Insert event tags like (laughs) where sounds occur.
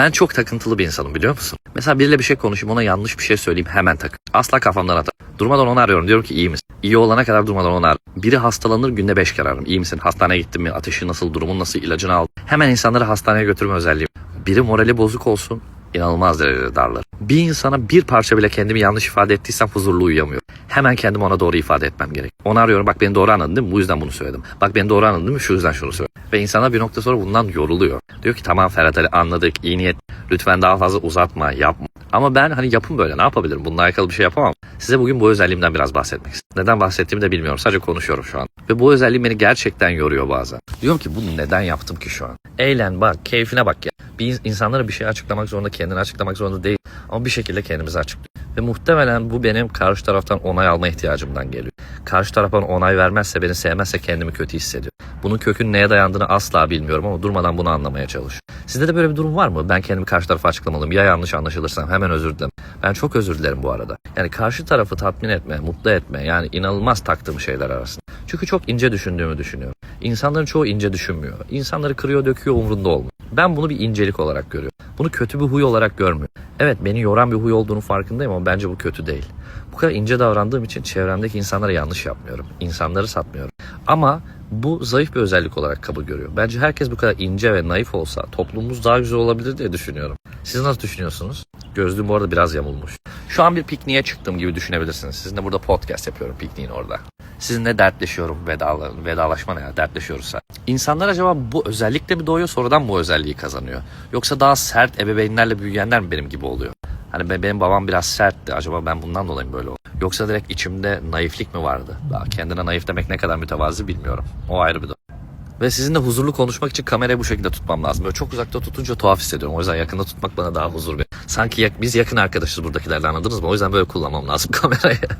Ben çok takıntılı bir insanım biliyor musun? Mesela biriyle bir şey konuşayım ona yanlış bir şey söyleyeyim hemen tak. Asla kafamdan atar. Durmadan onu arıyorum. Diyorum ki iyi misin? İyi olana kadar durmadan onu arıyorum. Biri hastalanır günde 5 kere ararım. İyi misin? Hastaneye gittin mi? Ateşi nasıl? Durumun nasıl? İlacını al. Hemen insanları hastaneye götürme özelliğim. Biri morali bozuk olsun inanılmaz derecede darlar. Bir insana bir parça bile kendimi yanlış ifade ettiysem huzurlu uyuyamıyorum. Hemen kendimi ona doğru ifade etmem gerek. Onu arıyorum bak beni doğru anladın değil mi? Bu yüzden bunu söyledim. Bak beni doğru anladın değil mi? Şu yüzden şunu söyledim. Ve insana bir nokta sonra bundan yoruluyor. Diyor ki tamam Ferhat Ali anladık iyi niyet. Lütfen daha fazla uzatma yapma. Ama ben hani yapım böyle ne yapabilirim? Bununla alakalı bir şey yapamam. Size bugün bu özelliğimden biraz bahsetmek istedim. Neden bahsettiğimi de bilmiyorum. Sadece konuşuyorum şu an. Ve bu özelliğim beni gerçekten yoruyor bazen. Diyorum ki bunu neden yaptım ki şu an? Eğlen bak, keyfine bak ya. Bir ins- insanlara bir şey açıklamak zorunda, kendini açıklamak zorunda değil. Ama bir şekilde kendimizi açıklıyor. Ve muhtemelen bu benim karşı taraftan onay alma ihtiyacımdan geliyor. Karşı taraf bana onay vermezse, beni sevmezse kendimi kötü hissediyorum. Bunun kökün neye dayandığını asla bilmiyorum ama durmadan bunu anlamaya çalışıyorum. Sizde de böyle bir durum var mı? Ben kendimi karşı tarafa açıklamalıyım. Ya yanlış anlaşılırsam hemen özür dilerim. Ben çok özür dilerim bu arada. Yani karşı tarafı tatmin etme, mutlu etme yani inanılmaz taktığım şeyler arasında. Çünkü çok ince düşündüğümü düşünüyorum. İnsanların çoğu ince düşünmüyor. İnsanları kırıyor döküyor umrunda olmuyor. Ben bunu bir incelik olarak görüyorum. Bunu kötü bir huy olarak görmüyorum. Evet beni yoran bir huy olduğunu farkındayım ama bence bu kötü değil. Bu kadar ince davrandığım için çevremdeki insanlara yanlış yapmıyorum. İnsanları satmıyorum. Ama bu zayıf bir özellik olarak kabul görüyor. Bence herkes bu kadar ince ve naif olsa toplumumuz daha güzel olabilir diye düşünüyorum. Siz nasıl düşünüyorsunuz? Gözlüğüm bu arada biraz yamulmuş. Şu an bir pikniğe çıktığım gibi düşünebilirsiniz. Sizinle burada podcast yapıyorum pikniğin orada. Sizinle dertleşiyorum. Vedala, vedalaşma ne ya? Dertleşiyoruz sen. İnsanlar acaba bu özellikle mi doğuyor sonradan bu özelliği kazanıyor? Yoksa daha sert ebeveynlerle büyüyenler mi benim gibi oluyor? Hani be- benim babam biraz sertti. Acaba ben bundan dolayı mı böyle oldum? Yoksa direkt içimde naiflik mi vardı? Daha kendine naif demek ne kadar mütevazi bilmiyorum. O ayrı bir durum. Ve sizinle huzurlu konuşmak için kamerayı bu şekilde tutmam lazım. Böyle çok uzakta tutunca tuhaf hissediyorum. O yüzden yakında tutmak bana daha huzur veriyor. Sanki yak- biz yakın arkadaşız buradakilerle anladınız mı? O yüzden böyle kullanmam lazım (laughs) kamerayı.